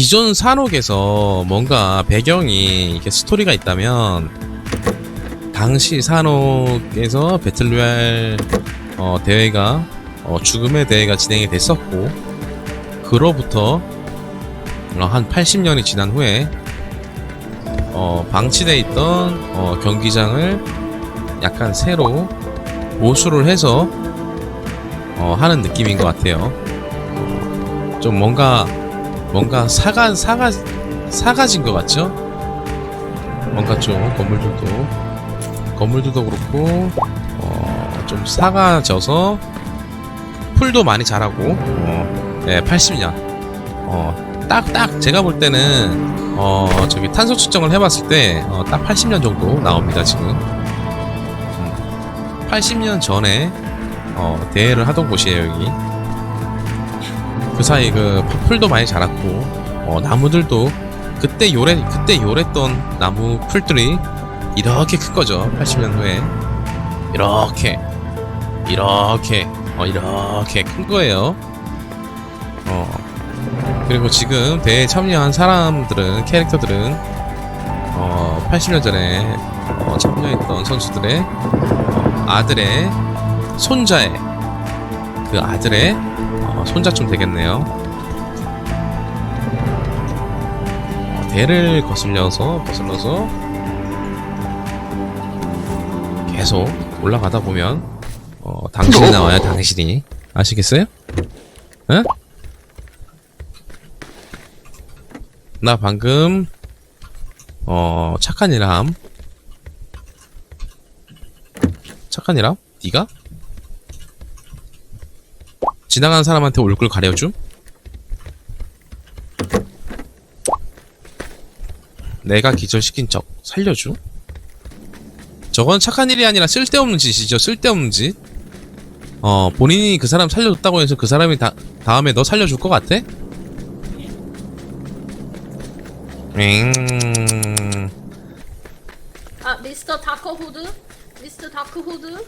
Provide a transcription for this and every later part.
기존 산옥에서 뭔가 배경이 이렇게 스토리가 있다면 당시 산옥에서 배틀로얄 어, 대회가 어, 죽음의 대회가 진행이 됐었고 그로부터 어, 한 80년이 지난 후에 어, 방치돼 있던 어, 경기장을 약간 새로 보수를 해서 어, 하는 느낌인 것 같아요. 좀 뭔가 뭔가 사가 사가 사가진 것 같죠? 뭔가 좀 건물들도 건물들도 그렇고 어, 좀 사가져서 풀도 많이 자라고 어, 네, 80년. 어, 딱 딱 제가 볼 때는 어, 저기 탄소 측정을 해봤을 때 어, 딱 80년 정도 나옵니다 지금. 음, 80년 전에 어, 대회를 하던 곳이에요 여기 그 사이 그 풀도 많이 자랐고 어, 나무들도 그때 요래 그때 요랬던 나무 풀들이 이렇게 큰 거죠. 80년 후에. 이렇게 이렇게 어 이렇게 큰 거예요. 어 그리고 지금 대회에 참여한 사람들은 캐릭터들은 어 80년 전에 어, 참여했던 선수들의 어, 아들의 손자의 그 아들의 어, 손자쯤 되겠네요. 어, 대를 거슬려서 거슬러서 계속 올라가다 보면 어, 당신이 나와요. 당신이 아시겠어요? 응? 나 방금 어 착한 일함 착한 일함? 네가? 지나가는 사람한테 얼굴 가려줌? 내가 기절시킨 적 살려줌? 저건 착한 일이 아니라 쓸데없는 짓이죠 쓸데없는 짓 어, 본인이 그 사람 살려줬다고 해서 그 사람이 다, 다음에 너 살려줄 것 같아? 엥... 아 미스터 다크 후드? 미스터 다크 후드?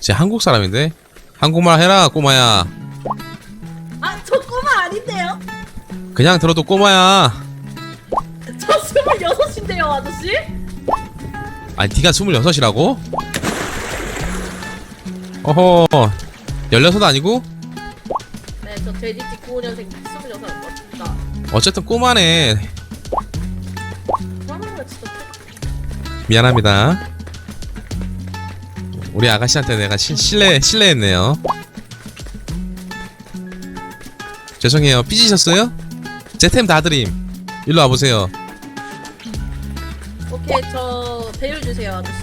쟤 한국 사람인데? 한국말 해라 꼬마야 아닌데요? 그냥 들어도 꼬마야 저 스물여섯인데요 아저씨? 아니 네가 26이라고? 어허 16 아니고? 네 저 돼지띠 95년생 스물여섯 맞습니다 어쨌든 꼬마네 그러면 진짜 미안합니다 우리 아가씨한테 내가 시, 실례, 실례했네요 죄송해요 삐지셨어요? 제 템 다 드림 일로 와보세요 오케이 저 배율 주세요 아저씨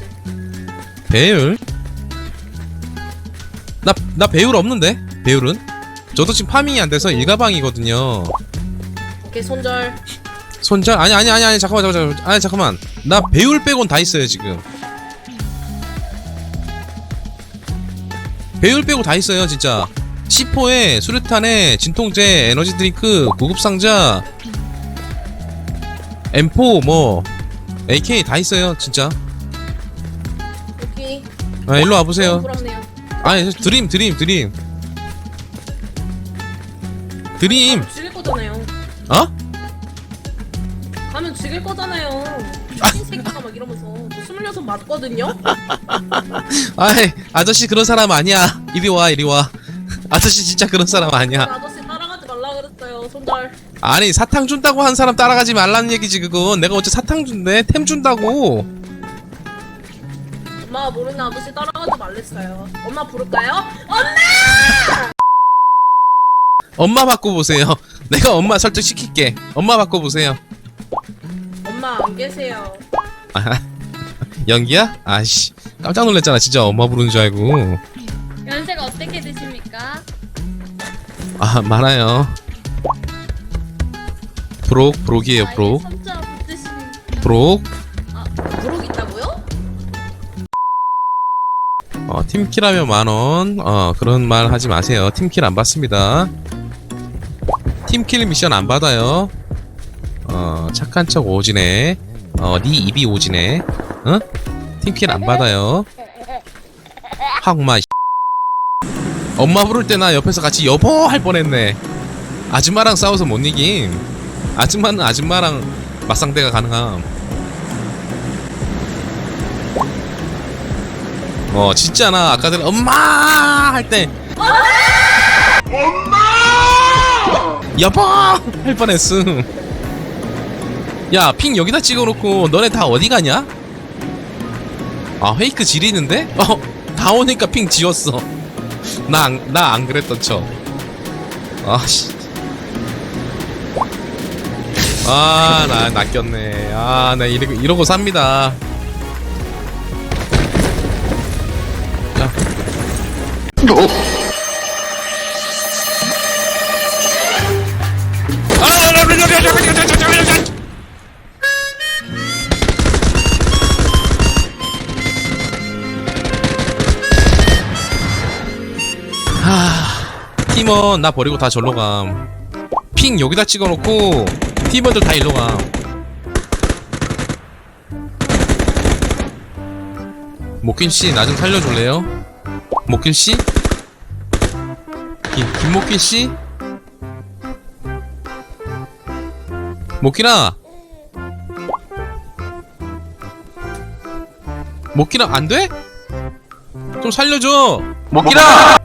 배율? 나, 나 배율 없는데? 배율은? 저도 지금 파밍이 안 돼서 일가방이거든요 오케이 손절 손절? 아니 아니 아니 아니 잠깐만 잠깐만 잠깐만. 아니 잠깐만 나 배율 빼곤 다 있어요 지금 배율 빼고 다 있어요 진짜 C4에 수류탄에 진통제 에너지 드링크 구급 상자 M4 뭐 AK 다 있어요 진짜. 오케이. 아 일로 와 보세요. 부럽네요. 아니 드림 드림 드림. 드림. 가면 죽일 거잖아요. 어? 가면 죽일 거잖아요. 미친 새끼가 막 이러면서. 저 스물여섯 맞거든요? 아이 아저씨 그런 사람 아니야. 이리 와 이리 와 아저씨 진짜 그런 사람 아니야? 아저씨 따라가지 말라 그랬어요 손절. 아니 사탕 준다고 한 사람 따라가지 말라는 얘기지 그건. 내가 어째 사탕 준대? 템 준다고. 엄마가 모르는 아저씨 따라가지 말랬어요. 엄마 부를까요? 엄마! 엄마 바꿔 보세요. 내가 엄마 설득 시킬게. 엄마 바꿔 보세요. 엄마 안 계세요. 아, 연기야? 아씨. 깜짝 놀랐잖아. 진짜 엄마 부르는 줄 알고 아 많아요. 브록 브록이에요 브록. 손자 붙으시는 브록. 부록 있다고요? 어, 팀킬하면 만원. 어 그런 말 하지 마세요. 팀킬 안 받습니다. 팀킬 미션 안 받아요. 어 착한 척 오지네. 어네 입이 오지네. 어? 팀킬 안 받아요. 확마 엄마 부를 때 나 옆에서 같이 여보 할 뻔했네 아줌마랑 싸워서 못 이김 아줌마는 아줌마랑 맞상대가 가능함. 어 진짜 나 아까 전에 엄마 할 때 엄마 여보 할 뻔했음. 야 핑 여기다 찍어놓고 너네 다 어디 가냐? 아 페이크 지리는데? 어 다 오니까 핑 지웠어. 나나 안 그랬던 척. 아씨. 아, 나 낚였네. 아, 나 이러고, 이러고 삽니다. 팀원 나 버리고 다 절로 감. 핑 여기다 찍어놓고 팀원들 다 일로 감. 목균 씨, 나 좀 살려줄래요? 목균 씨? 김, 김목균 씨? 목균아! 목균아, 안 돼? 좀 살려줘! 목균아!